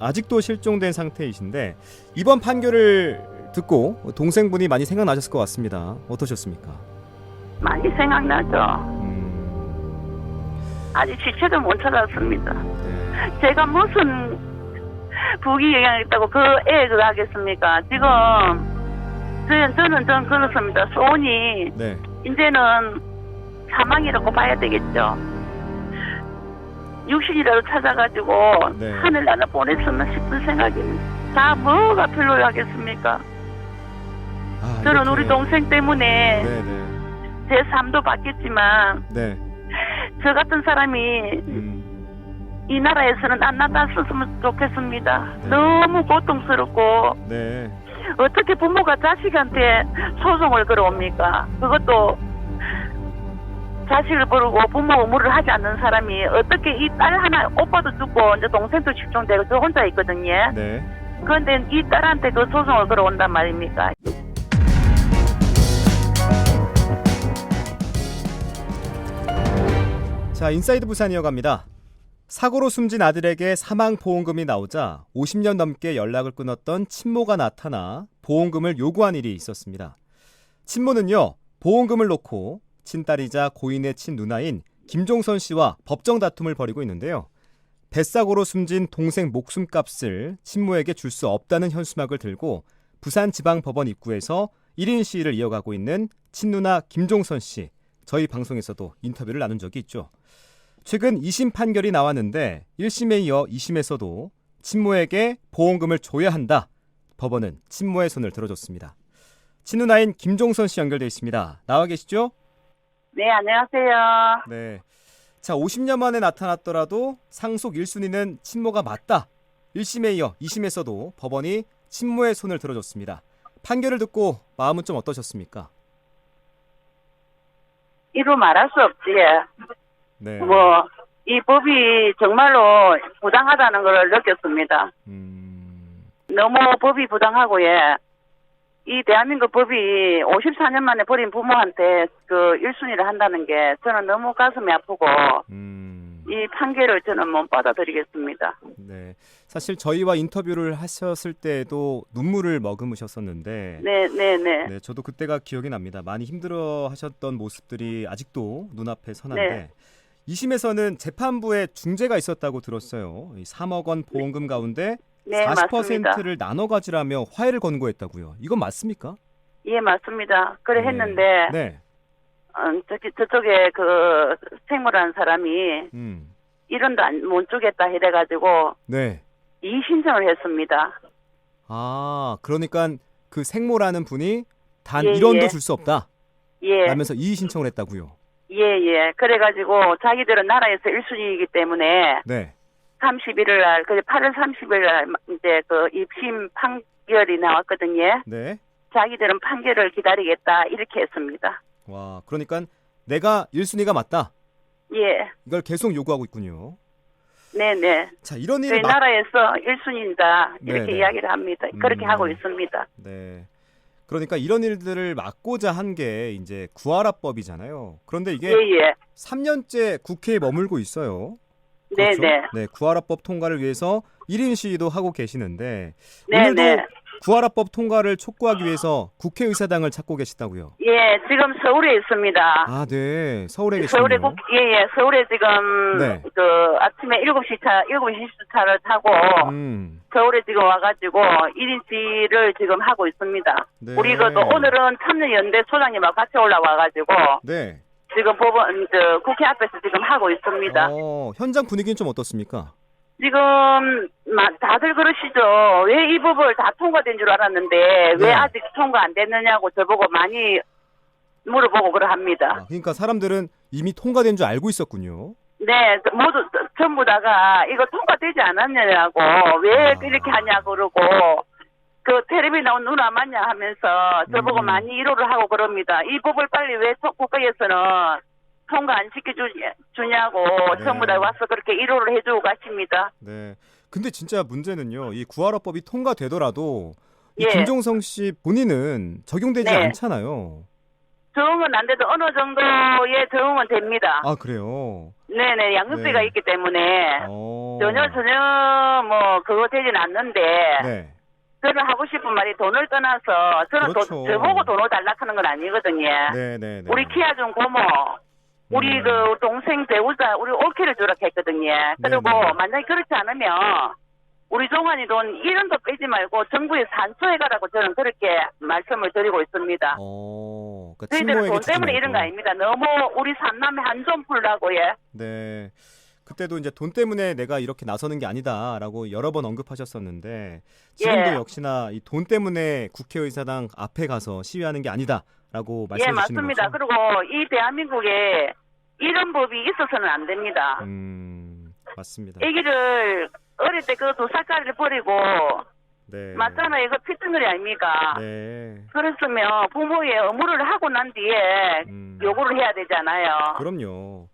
아직도 실종된 상태이신데 이번 판결을 듣고 동생분이 많이 생각나셨을 것 같습니다. 어떠셨습니까? 많이 생각나죠. 음, 아직 시체도 못 찾았습니다. 네. 제가 무슨 부기 영향이 있다고 그애 그거 하겠습니까? 지금 저는 저는 전 그렇습니다. 소원이 네. 이제는 사망이라고 봐야 되겠죠. 육신이라도 찾아가지고 네. 하늘 나라 보냈으면 싶은 생각입니다. 다 뭐가 필요로 하겠습니까? 아, 저는 이렇게- 우리 동생 때문에 네, 네. 제 삶도 바뀌었지만 네. 저 같은 사람이 음, 이 나라에서는 안 나타났으면 좋겠습니다. 네. 너무 고통스럽고 네. 어떻게 부모가 자식한테 소송을 걸어옵니까? 그것도 자식을 부르고 부모 의무를 하지 않는 사람이 어떻게 이 딸 하나 오빠도 죽고 이제 동생도 실종되고 저 혼자 있거든요. 네. 그런데 이 딸한테 그 소송을 걸어온단 말입니까? 자, 인사이드 부산 이어갑니다. 사고로 숨진 아들에게 사망 보험금이 나오자 50년 넘게 연락을 끊었던 친모가 나타나 보험금을 요구한 일이 있었습니다. 친모는요, 보험금을 놓고 친딸이자 고인의 친누나인 김종선 씨와 법정 다툼을 벌이고 있는데요. 뱃사고로 숨진 동생 목숨값을 친모에게 줄 수 없다는 현수막을 들고 부산지방법원 입구에서 1인 시위를 이어가고 있는 친누나 김종선 씨. 저희 방송에서도 인터뷰를 나눈 적이 있죠. 최근 2심 판결이 나왔는데 1심에 이어 2심에서도 친모에게 보험금을 줘야 한다. 법원은 친모의 손을 들어줬습니다. 친누나인 김종선 씨 연결돼 있습니다. 나와 계시죠? 네, 안녕하세요. 네. 자, 50년 만에 나타났더라도 상속 1순위는 친모가 맞다. 1심에 이어 2심에서도 법원이 친모의 손을 들어줬습니다. 판결을 듣고 마음은 좀 어떠셨습니까? 이루 말할 수 없지. 네. 뭐, 이 법이 정말로 부당하다는 걸 느꼈습니다. 음, 너무 법이 부당하고요. 이 대한민국 법이 54년 만에 버린 부모한테 그 1순위를 한다는 게 저는 너무 가슴이 아프고 음, 이 판결을 저는 못 받아들이겠습니다. 네. 사실 저희와 인터뷰를 하셨을 때에도 눈물을 머금으셨었는데 네, 네, 네. 네, 저도 그때가 기억이 납니다. 많이 힘들어 하셨던 모습들이 아직도 눈앞에 선한데 네. 2심에서는 재판부에 중재가 있었다고 들었어요. 이 3억 원 보험금 가운데 네, 맞습니다. 40%를 나눠 가지라며 화해를 권고했다고요. 이건 맞습니까? 예, 맞습니다. 그래 네. 했는데 네. 어, 저기 저쪽에 그 생물한 사람이 음. 1원도 안, 못 주겠다 해가지고 네. 이의신청을 했습니다. 아, 그러니까 그 생모라는 분이 단 예, 1원도 예. 줄 수 없다. 예, 라면서 이의 신청을 했다고요. 예, 예. 그래가지고 자기들은 나라에서 1순위이기 때문에 네. 31일 날, 그 8월 30일 날 이제 그 입심 판결이 나왔거든요. 네. 자기들은 판결을 기다리겠다 이렇게 했습니다. 와, 그러니까 내가 1순위가 맞다. 예, 이걸 계속 요구하고 있군요. 네, 네. 자, 이런 저희 일이 막 나라에서 1순위다 이렇게 네, 네. 이야기를 합니다. 그렇게 음. 하고 있습니다. 네. 그러니까 이런 일들을 막고자 한 게 이제 구하라법이잖아요. 그런데 이게 예, 예. 3년째 국회에 머물고 있어요. 네, 그렇죠? 네. 네, 구하라법 통과를 위해서 1인 시위도 하고 계시는데 네, 오늘도 네. 구하라법 통과를 촉구하기 위해서 국회의사당을 찾고 계시다고요. 예, 지금 서울에 있습니다. 아, 네. 서울에 계시군요. 서울에 국, 예, 예, 서울에 지금, 네. 그, 아침에 7시 차, 7시 20분 차를 타고, 음. 서울에 지금 와가지고, 1인치를 지금 하고 있습니다. 네. 우리 그, 또 오늘은 참여연대 소장님하고 같이 올라와가지고, 네. 지금 법원, 저, 국회 앞에서 지금 하고 있습니다. 어, 현장 분위기는 좀 어떻습니까? 지금, 마- 다들 그러시죠. 왜 이 법을 다 통과된 줄 알았는데, 네. 왜 아직 통과 안 됐느냐고 저보고 많이 물어보고 그러 합니다. 아, 그러니까 사람들은 이미 통과된 줄 알고 있었군요. 네, 모두 전부 다가 이거 통과되지 않았냐고 왜 아. 이렇게 하냐 고 그러고 그 텔레비 나온 누나 맞냐 하면서 저보고 음. 많이 위로를 하고 그럽니다. 이 법을 빨리 왜 통- 국회에서는 통과 안 시켜주냐고 네. 전부 다 와서 그렇게 위로를 해주고 가십니다. 네. 근데 진짜 문제는요. 이 구하라법이 통과되더라도 이 예. 김종성 씨 본인은 적용되지 네. 않잖아요. 적응은 안 돼도 어느 정도의 적응은 됩니다. 아, 그래요. 네네, 양육비가 네. 있기 때문에 어. 전혀 전혀 뭐 그거 되진 않는데 네. 저는 하고 싶은 말이 돈을 떠나서 저는 그렇죠. 돈, 저보고 돈을 달라 하는 건 아니거든요. 네, 네, 네. 우리 키워준 고모, 우리 음. 그 동생 배우자, 우리 올케를 주라 했거든요. 그리고 네네. 만약에 그렇지 않으면 우리 종환이 돈 1원도 빼지 말고 정부에 산소해 가라고 저는 그렇게 말씀을 드리고 있습니다. 어. 그러니까 저희들은 돈 때문에. 이런 거 아닙니다. 너무 우리 삼남매 한좀 풀라고 예. 네. 그때도 이제 돈 때문에 내가 이렇게 나서는 게 아니다라고 여러 번 언급하셨었는데 지금도 예. 역시나 이 돈 때문에 국회의사당 앞에 가서 시위하는 게 아니다라고 예, 말씀해 주시는 맞습니다. 거죠. 그리고 이 대한민국에 이런 법이 있어서는 안 됩니다. 음, 맞습니다. 애기를 어릴 때그두 살까지를 버리고 네. 맞잖아요. 이거 피증거리 아닙니까? 네. 그랬으면 부모의 의무를 하고 난 뒤에 음. 요구를 해야 되잖아요. 그럼요.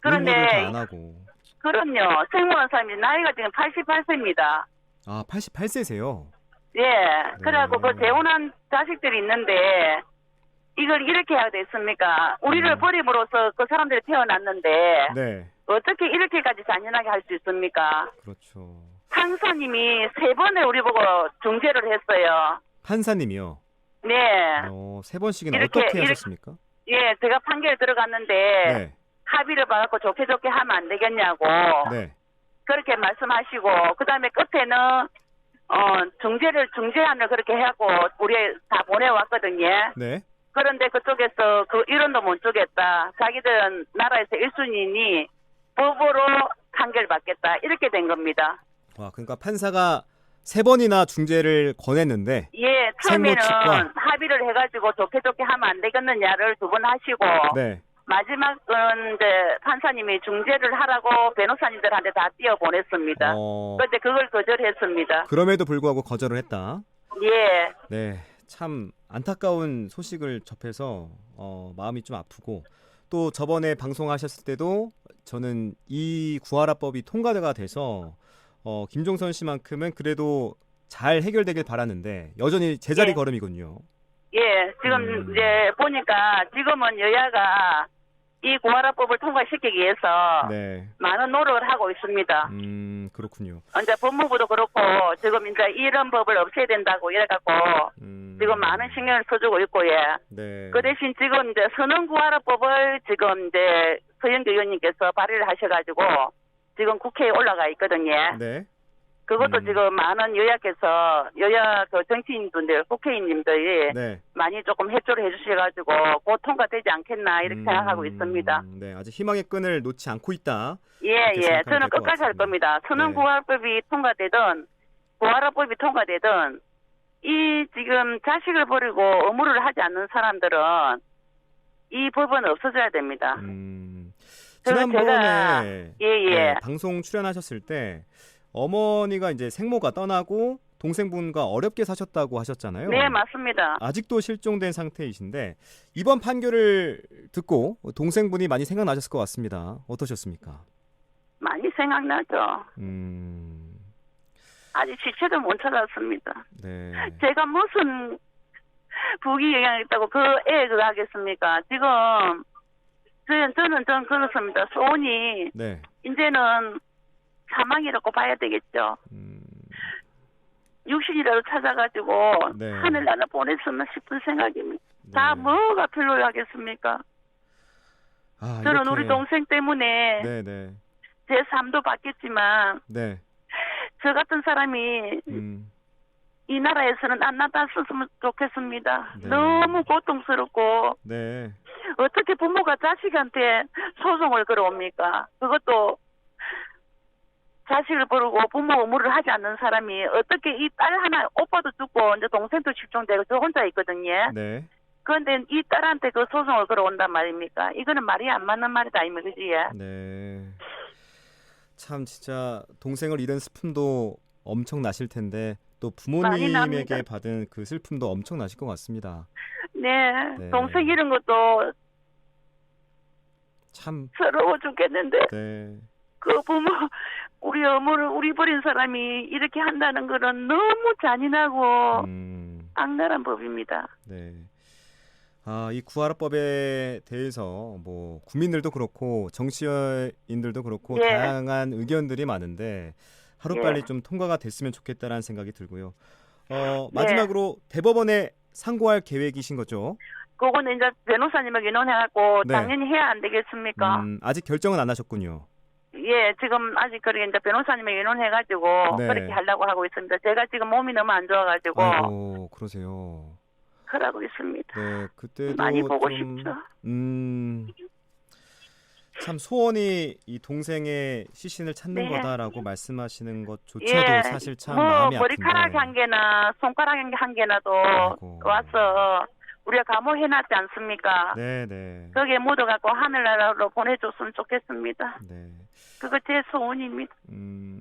그런데 안 하고. 그럼요. 생물한 사람이 나이가 지금 88세입니다. 아, 88세세요. 예. 그래갖고 네. 그 재혼한 자식들이 있는데 이걸 이렇게 해야 되겠습니까? 우리를 음. 버림으로써 그 사람들이 태어났는데 네. 어떻게 이렇게까지 잔인하게 할 수 있습니까? 그렇죠. 판사님이 세 번을 우리 보고 중재를 했어요. 판사님이요. 네. 어, 세 번씩이나 이렇게- 어떻게 이렇게- 하셨습니까? 예, 제가 판결 들어갔는데 네. 합의를 받았고 좋게 좋게 하면 안 되겠냐고 네. 그렇게 말씀하시고 그다음에 끝에는 어 중재를 중재안을 그렇게 해갖고 우리 다 보내왔거든요. 네. 그런데 그쪽에서 그 이론도 못 주겠다. 자기들은 나라에서 1순위니 법으로 판결 받겠다. 이렇게 된 겁니다. 와, 그러니까 판사가 세 번이나 중재를 권했는데 예, 처음에는. 합의를 해가지고 좋게 좋게 하면 안 되겠느냐를 두 번 하시고 네. 마지막은 이제 판사님이 중재를 하라고 변호사님들한테 다 띄워 보냈습니다. 어, 그런데 그걸 거절했습니다. 그럼에도 불구하고 거절을 했다. 예, 네, 참 안타까운 소식을 접해서 어, 마음이 좀 아프고 또 저번에 방송하셨을 때도 저는 이 구하라법이 통과가 돼서 어, 김종선 씨만큼은 그래도 잘 해결되길 바라는데 여전히 제자리 예. 걸음이군요. 예. 지금 음. 이제 보니까 지금은 여야가 이 고하라법을 통과시키기 위해서 네, 많은 노력을 하고 있습니다. 음 그렇군요. 이제 법무부도 그렇고 지금 이제 이런 법을 없애야 된다고 이래갖고 음, 지금 많은 신경을 써주고 있고 예. 네, 그 대신 지금 이제 선언구하라법을 지금 이제 서영교 의원님께서 발의를 하셔가지고 지금 국회에 올라가 있거든요. 네, 그것도 음. 지금 많은 여야께서 여야 그 정치인분들, 국회의원님들이 네. 많이 조금 협조를 해주셔가지고 곧 통과되지 않겠나 이렇게 음, 생각하고 있습니다. 네, 아직 희망의 끈을 놓지 않고 있다. 예, 예. 저는 끝까지 할. 겁니다. 네. 선언구하법이 통과되든 구하라법이 통과되든 이 지금 자식을 버리고 의무를 하지 않는 사람들은 이 법은 없어져야 됩니다. 음, 지난번에 예, 예. 네, 방송 출연하셨을 때 어머니가 이제 생모가 떠나고 동생분과 어렵게 사셨다고 하셨잖아요. 네, 맞습니다. 아직도 실종된 상태이신데 이번 판결을 듣고 동생분이 많이 생각나셨을 것 같습니다. 어떠셨습니까? 많이 생각나죠. 음, 아직 시체도 못 찾았습니다. 네, 제가 무슨 부기 영향이 있다고 그 애 그거 하겠습니까? 지금 저는 저는 전 그렇습니다. 소원이 네, 이제는 사망이라고 봐야 되겠죠. 음, 육신이라도 찾아가지고 네. 하늘 나라 보냈으면 싶은 생각입니다. 네. 다 뭐가 필요하겠습니까? 아, 저는 이렇게- 우리 동생 때문에 네, 네, 제 삶도 받겠지만 네, 저 같은 사람이 음, 이 나라에서는 안 나타났으면 좋겠습니다. 네. 너무 고통스럽고 네, 어떻게 부모가 자식한테 소송을 걸어옵니까? 그것도 자식을 부르고 부모 의무를 하지 않는 사람이 어떻게 이 딸 하나 오빠도 죽고 이제 동생도 실종되고 저 혼자 있거든요. 네, 그런데 이 딸한테 그 소송을 걸어온단 말입니까? 이거는 말이 안 맞는 말이다 이 말이지. 네. 참 진짜 동생을 잃은 슬픔도 엄청 나실 텐데 또. 부모님에게 받은 그 슬픔도 엄청 나실 것 같습니다. 네, 네. 동생 이런 것도 참, 서러워 죽겠는데 네, 그 부모 우리 어머를 우리 버린 사람이 이렇게 한다는 거는 너무 잔인하고 음, 악랄한 법입니다. 네. 아, 이 구하라법에 대해서 뭐 국민들도 그렇고 정치인들도 그렇고 예. 다양한 의견들이 많은데 하루빨리 예. 좀 통과가 됐으면 좋겠다라는 생각이 들고요. 어, 네. 마지막으로 대법원에 상고할 계획이신 거죠? 그거는 이제 변호사님을 의논해갖고 네. 당연히 해야 안 되겠습니까? 음, 아직 결정은 안 하셨군요. 예, 지금 아직 그렇게 이제 변호사님을 의논해가지고 네. 그렇게 하려고 하고 있습니다. 제가 지금 몸이 너무 안 좋아가지고 아이고, 그러세요. 그러고 있습니다. 네, 그때도 많이 보고 좀, 싶죠. 음, 참 소원이 이 동생의 시신을 찾는 네. 거다라고 말씀하시는 것조차도 예, 사실 참 뭐 마음이 머리카락 아픈데. 한 개나 손가락 한 개나도 아이고. 와서 우리가 감호해놨지 않습니까? 네, 네, 거기에 묻어갖고 하늘나라로 보내줬으면 좋겠습니다. 네. 그거 제 소원입니다. 음,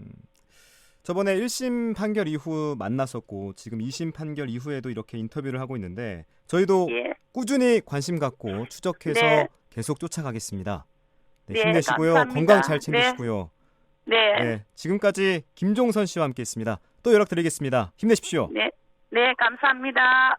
저번에 1심 판결 이후 만났었고 지금 2심 판결 이후에도 이렇게 인터뷰를 하고 있는데 저희도 예, 꾸준히 관심 갖고 추적해서 네. 계속 쫓아가겠습니다. 네, 네, 힘내시고요. 감사합니다. 건강 잘 네. 챙기시고요. 네, 네, 네, 지금까지 김종선 씨와 함께했습니다. 또 연락드리겠습니다. 힘내십시오. 네, 감사합니다.